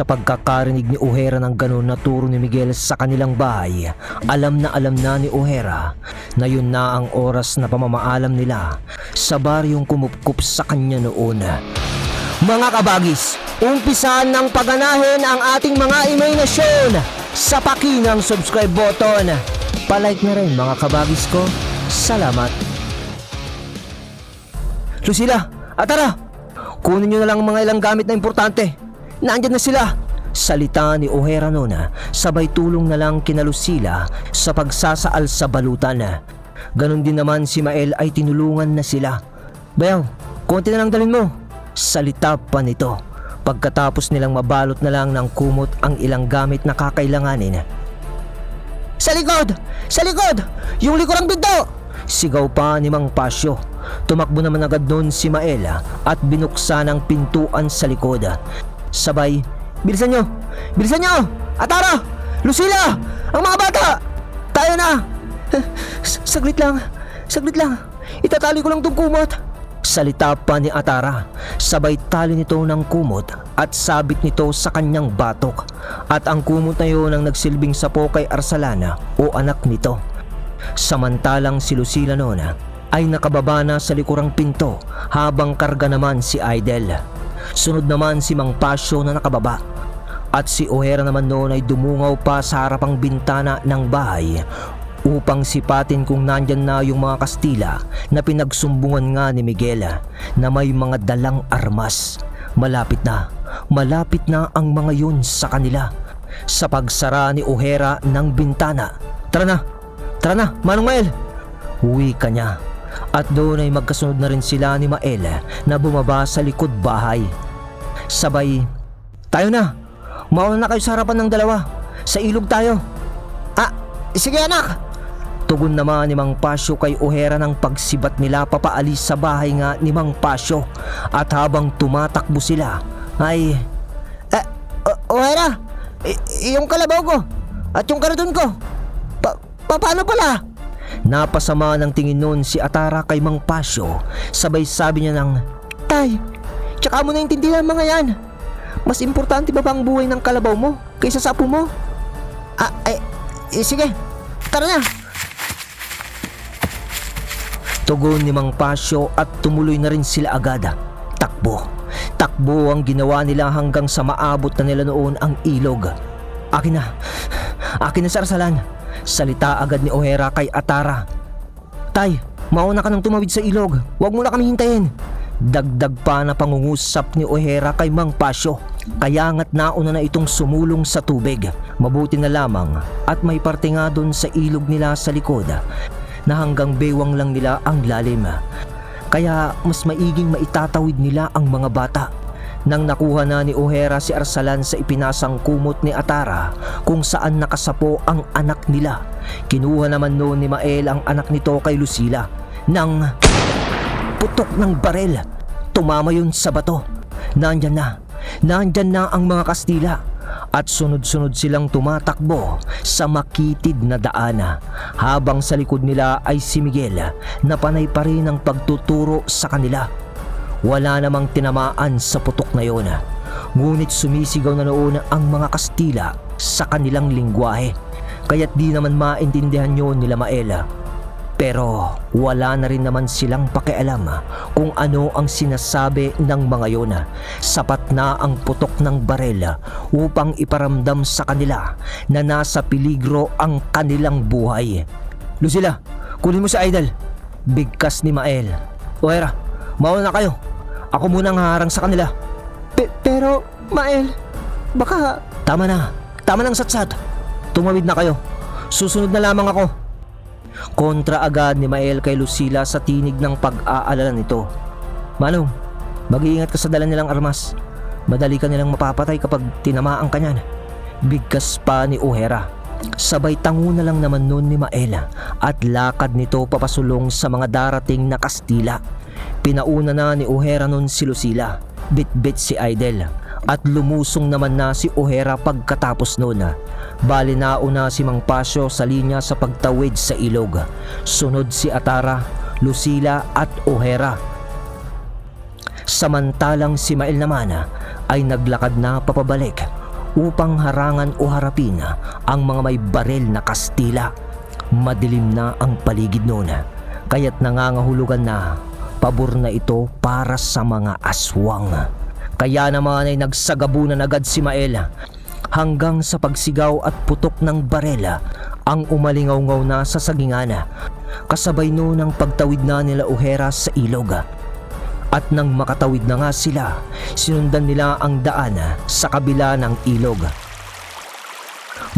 Sa pagkakarinig ni O'Hara ng ganun na turo ni Miguel sa kanilang bahay, alam na alam na ni O'Hara na yun na ang oras na pamamaalam nila sa baryong kumupkup sa kanya noon. Mga kabagis, umpisahan ng paganahin ang ating mga imahinasyon sa pakinang subscribe button. Palike na rin mga kabagis ko. Salamat. Lucila, atara! Kunin nyo na lang ang mga ilang gamit na importante. Nandyan na sila. Salita ni O'Hara noon, sabay tulong na lang kina Lucila sa pagsasaal sa balutan. Ganon din naman si Mael ay tinulungan na sila. Bayaw, konti na lang dalhin mo. Salita pa nito. Pagkatapos nilang mabalot na lang ng kumot ang ilang gamit na kakailanganin. Sa likod! Sa likod! Yung likurang binto! Sigaw pa ni Mang Pasyo. Tumakbo naman agad noon si Maela at binuksan ang pintuan sa likod. Sabay, bilisan nyo! Bilisan nyo! Atara! Lucila! Ang mga bata! Tayo na! Saglit lang! Saglit lang! Itatali ko lang tong kumot! Salita pa ni Atara. Sabay tali nito ng kumot at sabit nito sa kanyang batok. At ang kumot na yun ang nagsilbing sapo kay Arsalana o anak nito. Samantalang si Lucila noon ay nakababa na sa likurang pinto habang karga naman si Idel. Sunod naman si Mang Pasyo na nakababa. At si O'Hara naman noon ay dumungaw pa sa harapang bintana ng bahay upang sipatin kung nandyan na yung mga Kastila na pinagsumbungan nga ni Miguel na may mga dalang armas. Malapit na, malapit na ang mga yun sa kanila. Sa pagsara ni O'Hara ng bintana. Tara na, tara na, Manong! Uwi ka niya. At doon ay magkasunod na rin sila ni Mael na bumaba sa likod bahay. Sabay, tayo na, mauna na kayo sa harapan ng dalawa. Sa ilog tayo. Ah, sige anak! Tugon naman ni Mang Pasyo kay O'Hara ng pagsibat nila papaalis sa bahay nga ni Mang Pasyo. At habang tumatakbo sila, ay... Eh, O- O'Hara! I- yung kalabaw ko! At yung karadon ko! Pa- paano pala? Napasama ng tingin noon si Atara kay Mang Pasyo. Sabay sabi niya ng, Tay, tsaka mo naintindihan mga yan. Mas importante ba ba ang buhay ng kalabaw mo kaysa sa apo mo? Ah, eh, eh, sige. Tara na. Tugon ni Mang Pasyo at tumuloy na rin sila agad. Takbo. Takbo ang ginawa nila hanggang sa maabot na nila noon ang ilog. Akin na. Akin na sarsalan. Salita agad ni O'Hara kay Atara. Tay, mauna ka nang tumawid sa ilog. Huwag mo na kami hintayin. Dagdag pa na pangungusap ni O'Hara kay Mang Pasyo. Kaya nga't nauna na itong sumulong sa tubig. Mabuti na lamang at may parte nga doon sa ilog nila sa likod na hanggang bewang lang nila ang lalim. Kaya mas maiging maitatawid nila ang mga bata. Nang nakuha na ni O'Hara si Arsalan sa ipinasang kumot ni Atara kung saan nakasapo ang anak nila. Kinuha naman noon ni Mael ang anak nito kay Lucila nang putok ng barel. Tumama yun sa bato. Nandyan na. Nandyan na ang mga Kastila. At sunod-sunod silang tumatakbo sa makitid na daana. Habang sa likod nila ay si Miguel na panay pa rin ang pagtuturo sa kanila. Wala namang tinamaan sa putok na yon. Ngunit sumisigaw na noon ang mga Kastila sa kanilang lingwahe. Kaya't di naman maintindihan yun nila Maela. Pero wala na rin naman silang pakialam kung ano ang sinasabi ng mga yon. Sapat na ang putok ng barel upang iparamdam sa kanila na nasa peligro ang kanilang buhay. Lucila, kunin mo si Idol. Bigkas ni Mael. Oera, mauna na kayo. Ako muna ang haharang sa kanila. pero, Mael, baka... Tama na. Tama ng satsat. Tumawid na kayo. Susunod na lamang ako. Kontra agad ni Mael kay Lucila sa tinig ng pag-aalala nito. Manong, mag-iingat ka sa dala nilang armas. Madali ka nilang mapapatay kapag tinamaan ka niyan. Bigkas pa ni O'Hara. Sabay tango na lang naman noon ni Mael at lakad nito papasulong sa mga darating na Kastila. Pinauna na ni O'Hara noon si Lucila, bit-bit si Idel at lumusong naman na si O'Hara pagkatapos noon. Bali nauna si Mang Pasyo sa linya sa pagtawid sa ilog. Sunod si Atara, Lucila at O'Hara. Samantalang si Mael naman ay naglakad na papabalik upang harangan o harapin ang mga may barel na Kastila. Madilim na ang paligid noon kaya't nangangahulugan na pabor na ito para sa mga aswang. Kaya naman ay nagsagabunan agad si Mael hanggang sa pagsigaw at putok ng barela ang umalingaw-ngaw na sa sagingana. Kasabay noon ang pagtawid na nila Ojera sa ilog. At nang makatawid na nga sila, sinundan nila ang daan sa kabila ng ilog.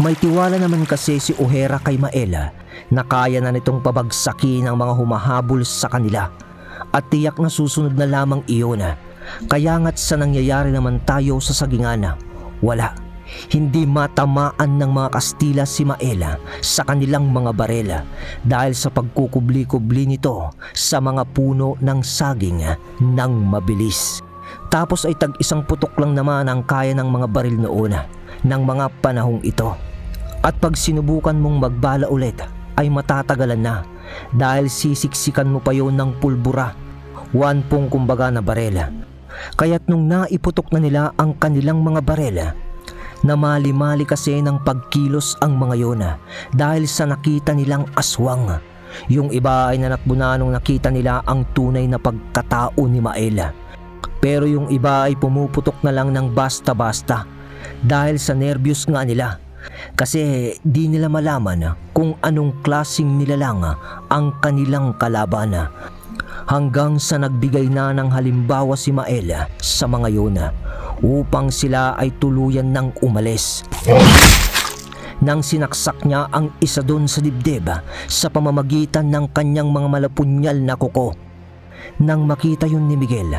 May tiwala naman kasi si Ojera kay Maela na kaya na nitong pabagsakin ang mga humahabol sa kanila at tiyak na susunod na lamang iyon. Kaya nga't sa nangyayari naman tayo sa sagingana, wala. Hindi matamaan ng mga Kastila si Maela sa kanilang mga barela dahil sa pagkukubli-kubli nito sa mga puno ng saging ng mabilis. Tapos ay tag isang putok lang naman ang kaya ng mga baril noon ng mga panahong ito. At pag sinubukan mong magbala ulit ay matatagalan na dahil sisiksikan mo pa yon ng pulbura. One pong kumbaga na barela. Kaya't nung naiputok na nila ang kanilang mga barela, na mali-mali kasi ng pagkilos ang mga yun dahil sa nakita nilang aswang. Yung iba ay nanakbo na nung nakita nila ang tunay na pagkatao ni Maela. Pero yung iba ay pumuputok na lang ng basta-basta dahil sa nervyos nga nila. Kasi di nila malaman kung anong klasing nilalang ang kanilang kalaban. Hanggang sa nagbigay na ng halimbawa si Maela sa mga yun upang sila ay tuluyan ng umalis. Nang sinaksak niya ang isa doon sa dibdib sa pamamagitan ng kanyang mga malapunyal na kuko. Nang makita yun ni Miguel,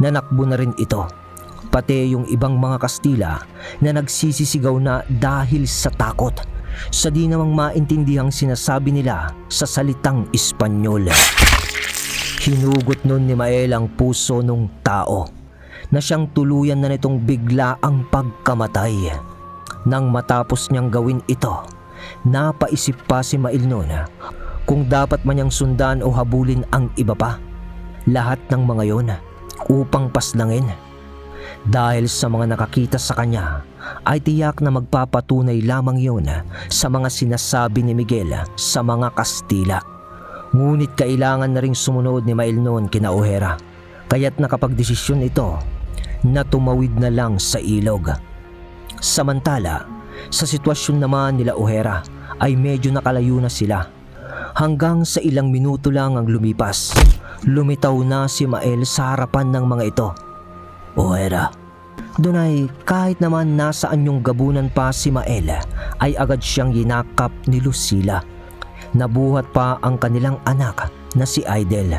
nanakbo na rin ito. Pati yung ibang mga Kastila na nagsisisigaw na dahil sa takot sa di namang maintindihang sinasabi nila sa salitang Espanyol. Hinugot nun ni Mael ang puso nung tao na siyang tuluyan na nitong bigla ang pagkamatay. Nang matapos niyang gawin ito, napaisip pa si Mail noon kung dapat man niyang sundan o habulin ang iba pa. Lahat ng mga yon upang paslangin. Dahil sa mga nakakita sa kanya, ay tiyak na magpapatunay lamang yon sa mga sinasabi ni Miguel sa mga Kastila. Ngunit kailangan na ring sumunod ni Mail noon kina Ojera. Kaya't nakapagdesisyon ito na tumawid na lang sa ilog. Samantala, sa sitwasyon naman nila Ojera ay medyo nakalayo na sila. Hanggang sa ilang minuto lang ang lumipas, lumitaw na si Mael sa harapan ng mga ito. Ojera, doon ay kahit naman nasaan yung gabunan pa si Mael ay agad siyang yinakap ni Lucila. Nabuhat pa ang kanilang anak na si Aidel.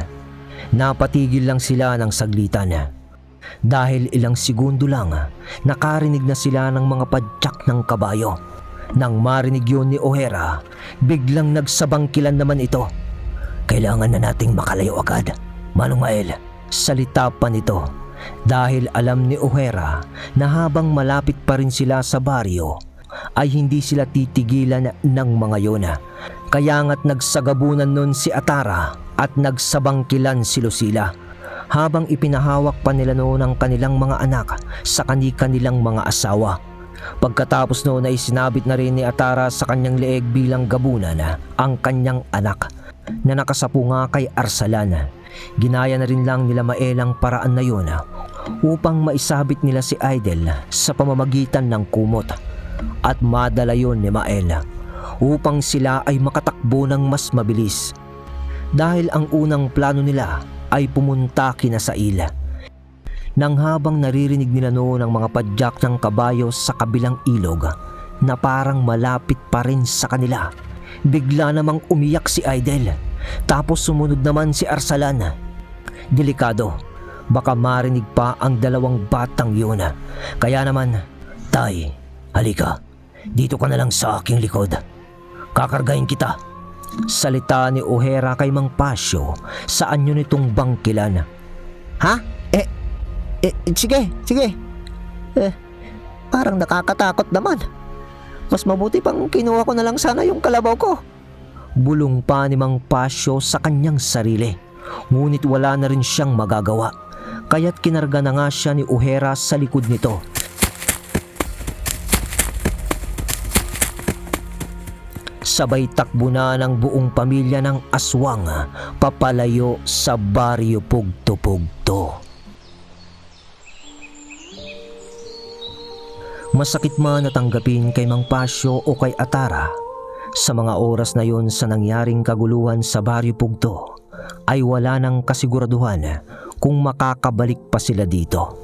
Napatigil lang sila ng saglitan. Dahil ilang segundo lang, nakarinig na sila ng mga padyak ng kabayo. Nang marinig yun ni O'Hara, biglang nagsabangkilan naman ito. Kailangan na nating makalayo agad. Manong Mael, salita pa nito. Dahil alam ni O'Hara na habang malapit pa rin sila sa baryo, ay hindi sila titigilan ng mga yun. Kaya nga't nagsagabunan nun si Atara at nagsabangkilan si Lucila habang ipinahawak pa nila noon ang kanilang mga anak sa kani-kanilang mga asawa. Pagkatapos noon ay sinabit na rin ni Atara sa kanyang leeg bilang gabunan ang kanyang anak na nakasapu nga kay Arsalan. Ginaya na rin lang nila maelang paraan na yun upang maisabit nila si Idol sa pamamagitan ng kumot at madala yon ni Mael upang sila ay makatakbo ng mas mabilis. Dahil ang unang plano nila ay pumunta kina sa ila. Nang habang naririnig nila noon ang mga padyak ng kabayo sa kabilang ilog na parang malapit pa rin sa kanila, bigla namang umiyak si Idol. Tapos sumunod naman si Arsalan. Delikado, baka marinig pa ang dalawang batang yun. Kaya naman, Tay, halika, dito ka na lang sa aking likod. Kakargahin kita. Salita ni O'Hara kay Mang Pasyo saan yun itong bangkilan. Ha? Eh, eh, sige, sige. Eh, parang nakakatakot naman. Mas mabuti pang kinuha ko na lang sana yung kalabaw ko. Bulong pa ni Mang Pasyo sa kanyang sarili. Ngunit wala na rin siyang magagawa. Kaya't kinarga na nga siya ni O'Hara sa likod nito. Sabay takbo na ng buong pamilya ng aswang papalayo sa baryo Pugto-Pugto. Masakit man natanggapin kay Mang Pasyo o kay Atara sa mga oras na yon sa nangyaring kaguluhan sa baryo Pugto ay wala nang kasiguraduhan kung makakabalik pa sila dito.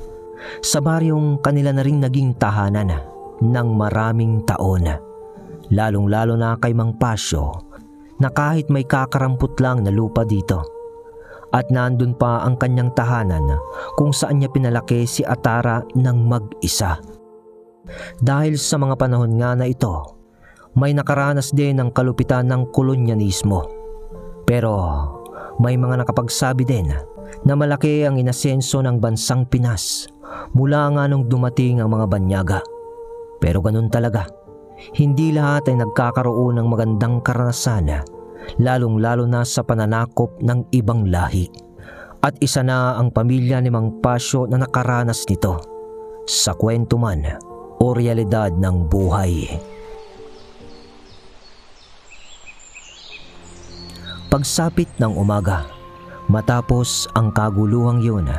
Sa baryong kanila na rin naging tahanan ng maraming taon. Lalong-lalo na kay Mang Pasyo na kahit may kakarampot lang na lupa dito. At nandun pa ang kanyang tahanan kung saan niya pinalaki si Atara ng mag-isa. Dahil sa mga panahon nga na ito, may nakaranas din ng kalupitan ng kolonyanismo. Pero may mga nakapagsabi din na malaki ang inasenso ng bansang Pinas mula nga nung dumating ang mga banyaga. Pero ganun talaga, hindi lahat ay nagkakaroon ng magandang karanasan, lalong-lalo na sa pananakop ng ibang lahi. At isa na ang pamilya ni Mang Pasyo na nakaranas nito. Sa kwento man o realidad ng buhay. Pagsapit ng umaga, matapos ang kaguluhang yun,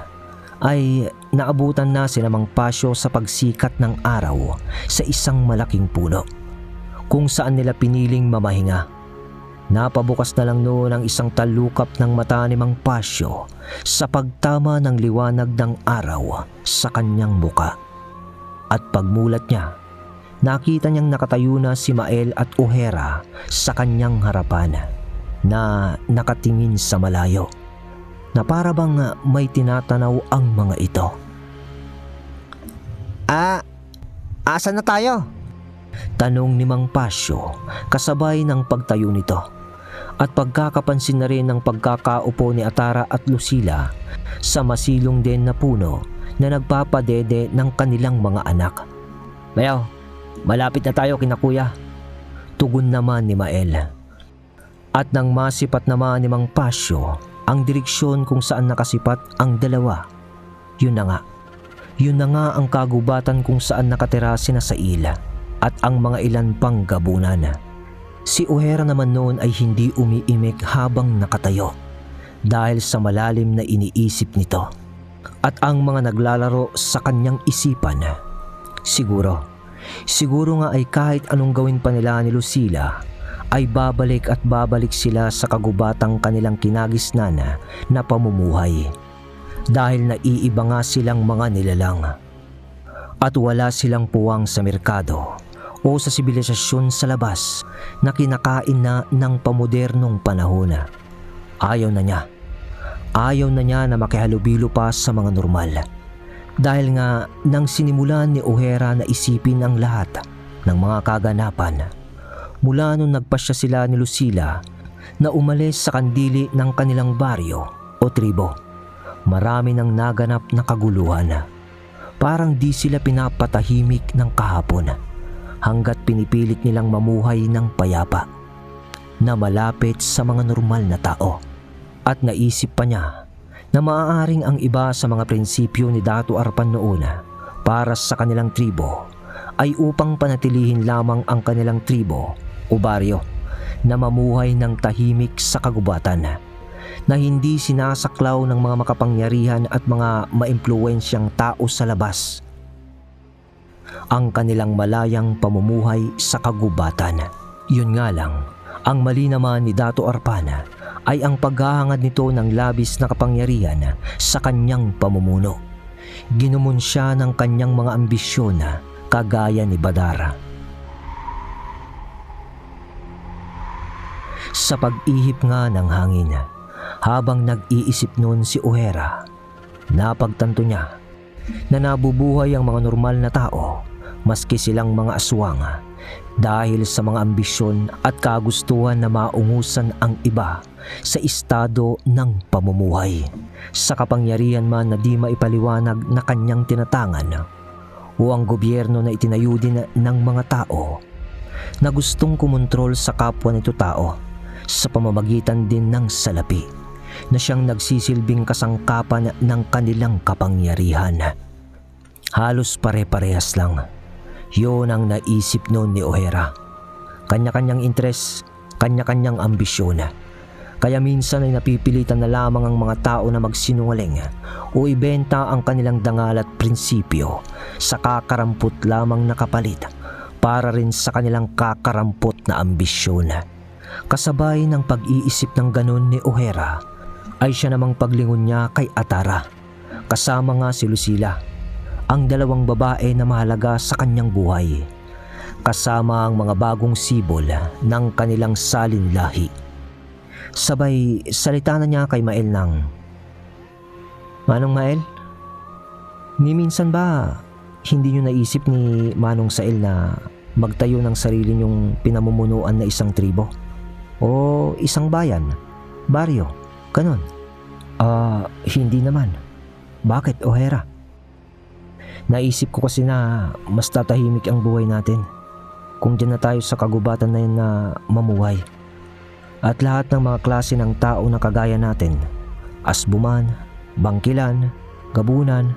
ay naabutan na si Mang Pasyo sa pagsikat ng araw sa isang malaking puno kung saan nila piniling mamahinga. Napabukas na lang noon ang isang talukap ng mata ni Mang Pasyo sa pagtama ng liwanag ng araw sa kanyang muka. At pagmulat niya, nakita niyang nakatayo na si Mael at Uhera sa kanyang harapan na nakatingin sa malayo na para bang may tinatanaw ang mga ito. Ah, asan na tayo? Tanong ni Mang Pasyo kasabay ng pagtayo nito. At pagkakapansin na rin ng pagkakaupo ni Atara at Lucila sa masilong din na puno na nagpapadede ng kanilang mga anak. Bayaw, malapit na tayo kina kuya. Tugon naman ni Mael. At nang masipat naman ni Mang Pasyo ang direksyon kung saan nakasipat ang dalawa. Yun na nga. Yun na nga ang kagubatan kung saan nakatira sa ila at ang mga ilan pang gabunan. Si O'Hara naman noon ay hindi umiimik habang nakatayo dahil sa malalim na iniisip nito at ang mga naglalaro sa kanyang isipan. Siguro, siguro nga ay kahit anong gawin pa nila ni Lucila ay babalik at babalik sila sa kagubatang kanilang kinagisnan na pamumuhay dahil naiiba nga silang mga nilalang at wala silang puwang sa merkado o sa sibilisasyon sa labas na kinakain na ng pamodernong panahon. Ayaw na niya. Ayaw na niya na makihalubilo pa sa mga normal. Dahil nga nang sinimulan ni O'Hara na isipin ang lahat ng mga kaganapan mula nung nagpasya sila ni Lucila na umalis sa kandili ng kanilang baryo o tribo. Marami nang naganap na kaguluhan. Parang di sila pinapatahimik ng kahapon hanggat pinipilit nilang mamuhay ng payapa na malapit sa mga normal na tao. At naisip pa niya na maaaring ang iba sa mga prinsipyo ni Dato Arpan noon para sa kanilang tribo ay upang panatilihin lamang ang kanilang tribo o baryo na mamuhay ng tahimik sa kagubatan na hindi sinasaklaw ng mga makapangyarihan at mga maimpluwensyang tao sa labas ang kanilang malayang pamumuhay sa kagubatan. Yun nga lang, ang mali naman ni Dato Arpana ay ang paghahangad nito ng labis na kapangyarihan sa kanyang pamumuno. Ginumon siya ng kanyang mga ambisyon kagaya ni Badara. Sa pag-ihip nga ng hangin, habang nag-iisip noon si O'Hara, napagtanto niya na nabubuhay ang mga normal na tao maski silang mga aswang dahil sa mga ambisyon at kagustuhan na maungusan ang iba sa estado ng pamumuhay. Sa kapangyarihan man na di maipaliwanag na kanyang tinatangan o ang gobyerno na itinayo din ng mga tao na gustong kumontrol sa kapwa nito tao sa pamamagitan din ng salapi na siyang nagsisilbing kasangkapan ng kanilang kapangyarihan. Halos pare-parehas lang. Yun ang naisip noon ni O'Hara. Kanya-kanyang interes, kanya-kanyang ambisyon. Kaya minsan ay napipilitan na lamang ang mga tao na magsinungaling o ibenta ang kanilang dangal at prinsipyo sa kakarampot lamang na kapalit para rin sa kanilang kakarampot na ambisyon. Kasabay ng pag-iisip ng ganon ni O'Hara ay siya namang paglingon niya kay Atara. Kasama nga si Lucila, ang dalawang babae na mahalaga sa kanyang buhay. Kasama ang mga bagong sibol ng kanilang salin lahi. Sabay salita na niya kay Mael ng, Manong Mael, ni minsan ba hindi niyo naisip ni Manong Sael na magtayo ng sarili niyong pinamumunuan na isang tribo? O isang bayan, baryo, ganon? Ah, hindi naman. Bakit, O'Hara? Naisip ko kasi na mas tatahimik ang buhay natin kung diyan na tayo sa kagubatan na yun na mamuhay. At lahat ng mga klase ng tao na kagaya natin, asbuman, bangkilan, gabunan,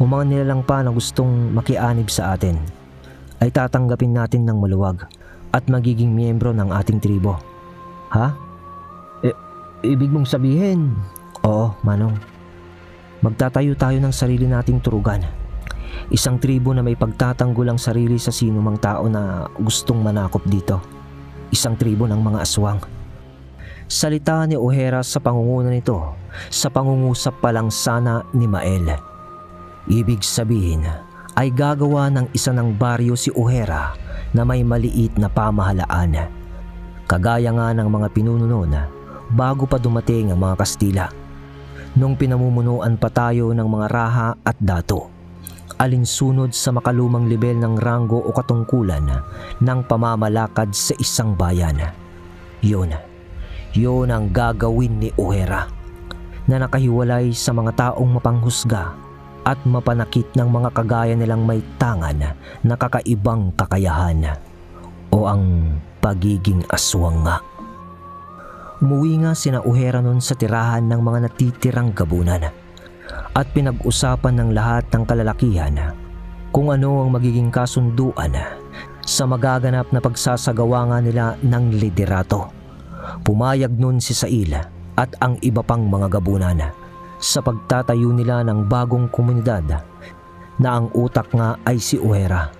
o mga nilalang pa na gustong makianib sa atin, ay tatanggapin natin ng maluwag at magiging miyembro ng ating tribo. Ha? Ibig mong sabihin? Oo, Manong. Magtatayo tayo ng sarili nating turugan. Isang tribo na may pagtatanggol ang sarili sa sino mang tao na gustong manakop dito. Isang tribo ng mga aswang. Salita ni O'Hara sa pangunguna nito sa pangungusap pa lang sana ni Mael. Ibig sabihin ay gagawa ng isa ng baryo si O'Hara na may maliit na pamahalaan. Kagaya nga ng mga pinuno noon bago pa dumating ang mga Kastila. Nung pinamumunuan pa tayo ng mga raha at dato alinsunod sa makalumang level ng ranggo o katungkulan ng pamamalakad sa isang bayan. Yun, yun ang gagawin ni O'Hara na nakahiwalay sa mga taong mapanghusga at mapanakit ng mga kagaya nilang may tangan na kakaibang kakayahan o ang pagiging aswang nga. Umuwi nga sina O'Hara nun sa tirahan ng mga natitirang gabunan at pinag-usapan ng lahat ng kalalakihan kung ano ang magiging kasunduan sa magaganap na pagsasagawa nga nila ng liderato. Pumayag nun si Sail at ang iba pang mga gabunan sa pagtatayo nila ng bagong komunidad na ang utak nga ay si Uera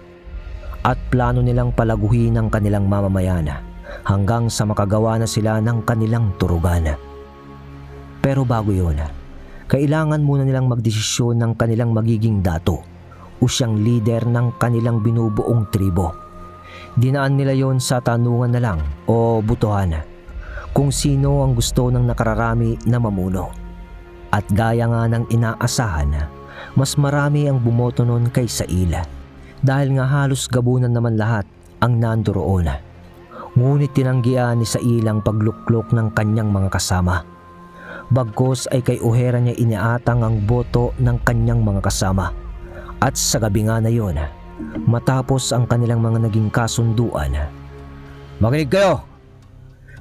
at plano nilang palaguhin ang kanilang mamamayan hanggang sa makagawa na sila ng kanilang turugan. Pero bago yun, kailangan muna nilang magdesisyon ng kanilang magiging dato o siyang leader ng kanilang binubuong tribo. Dinaan nila yon sa tanungan na lang o butuhan kung sino ang gusto ng nakararami na mamuno. At gaya nga ng inaasahan, mas marami ang bumoto noon kay Saila dahil nga halos gabunan naman lahat ang nandoroon. Ngunit tinanggihan ni Saila ang pagluklok ng kanyang mga kasama. Bagkos ay kay O'Hara niya iniatang ang boto ng kanyang mga kasama. At sa gabi nga na yon, matapos ang kanilang mga naging kasunduan. Makinig kayo!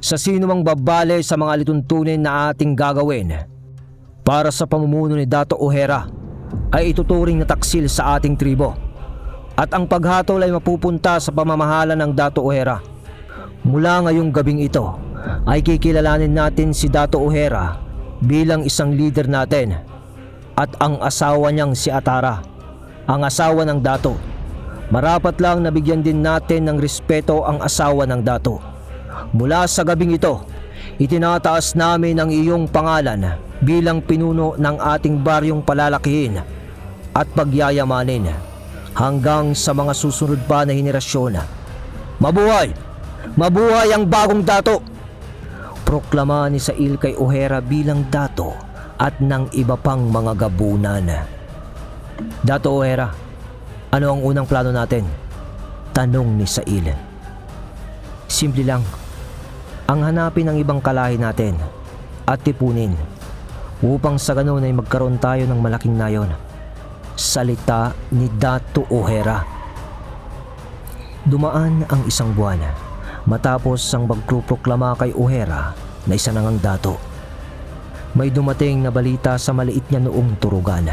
Sa sino mang babale sa mga lituntunin na ating gagawin para sa pamumuno ni Dato O'Hara ay ituturing na taksil sa ating tribo. At ang paghatol ay mapupunta sa pamamahala ng Dato O'Hara. Mula ngayong gabing ito ay kikilalanin natin si Dato O'Hara bilang isang leader natin at ang asawa niyang si Atara, ang asawa ng Dato. Marapat lang nabigyan din natin ng respeto ang asawa ng Dato. Mula sa gabing ito, itinataas namin ang iyong pangalan bilang pinuno ng ating baryong palalakihin at pagyayamanin hanggang sa mga susunod pa na henerasyon. Mabuhay! Mabuhay ang bagong dato! Proklama ni Sail kay O'Hara bilang dato at ng iba pang mga gabunan. Dato O'Hara, ano ang unang plano natin? Tanong ni Sail. Simple lang. Ang hanapin ng ibang kalahi natin at tipunin upang sa ganun ay magkaroon tayo ng malaking nayon. Salita ni Dato O'Hara. Dumaan ang isang buwan matapos ang magproproklama kay O'Hara na isa nang dato. May dumating na balita sa maliit niya noong turugan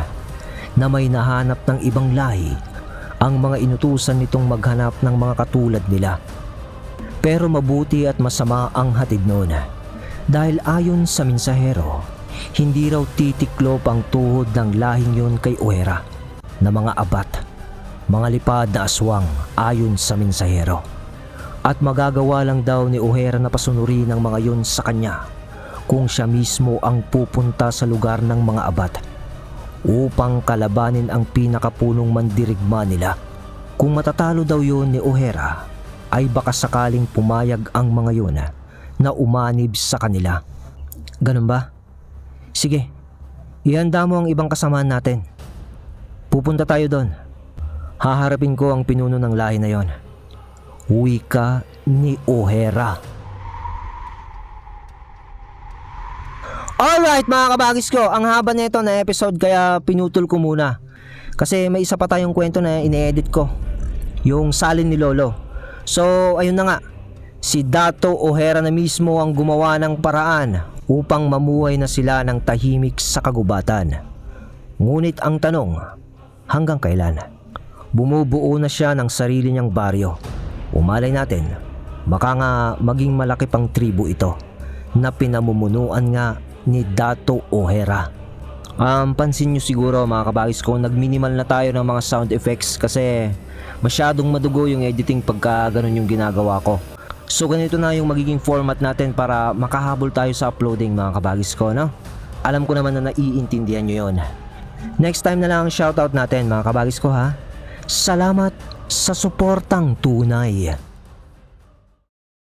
na may nahanap ng ibang lahi ang mga inutusan nitong maghanap ng mga katulad nila. Pero mabuti at masama ang hatid noon. Dahil ayon sa minsahero, hindi raw titiklop ang tuhod ng lahing yun kay Uera na mga abat, mga lipad na aswang ayon sa minsahero. At magagawa lang daw ni Uhera na pasunuri ng mga yun sa kanya kung siya mismo ang pupunta sa lugar ng mga abat upang kalabanin ang pinakapunong mandirigma nila. Kung matatalo daw yun ni O'Hara, ay baka sakaling pumayag ang mga yun na umanib sa kanila. Ganun ba? Sige, ihanda mo ang ibang kasamaan natin. Pupunta tayo doon. Haharapin ko ang pinuno ng lahi na yon. Wika ni O'Hara. Alright mga kabagis ko, ang haba nito na episode kaya pinutol ko muna. Kasi may isa pa tayong kwento na ine-edit ko. Yung salin ni Lolo. So ayun na nga, si Dato O'Hara na mismo ang gumawa ng paraan upang mamuhay na sila ng tahimik sa kagubatan. Ngunit ang tanong, hanggang kailan? Bumubuo na siya ng sarili niyang baryo. Umalay natin, baka nga maging malaki pang tribu ito na pinamumunuan nga ni Dato O'Hara. Um, pansin nyo siguro mga kabagis ko, nag-minimal na tayo ng mga sound effects kasi masyadong madugo yung editing pagka ganun yung ginagawa ko. So ganito na yung magiging format natin para makahabol tayo sa uploading mga kabagis ko, no? Alam ko naman na naiintindihan nyo yon. Next time na lang ang shoutout natin mga kabagis ko ha. Salamat sa suportang tunay.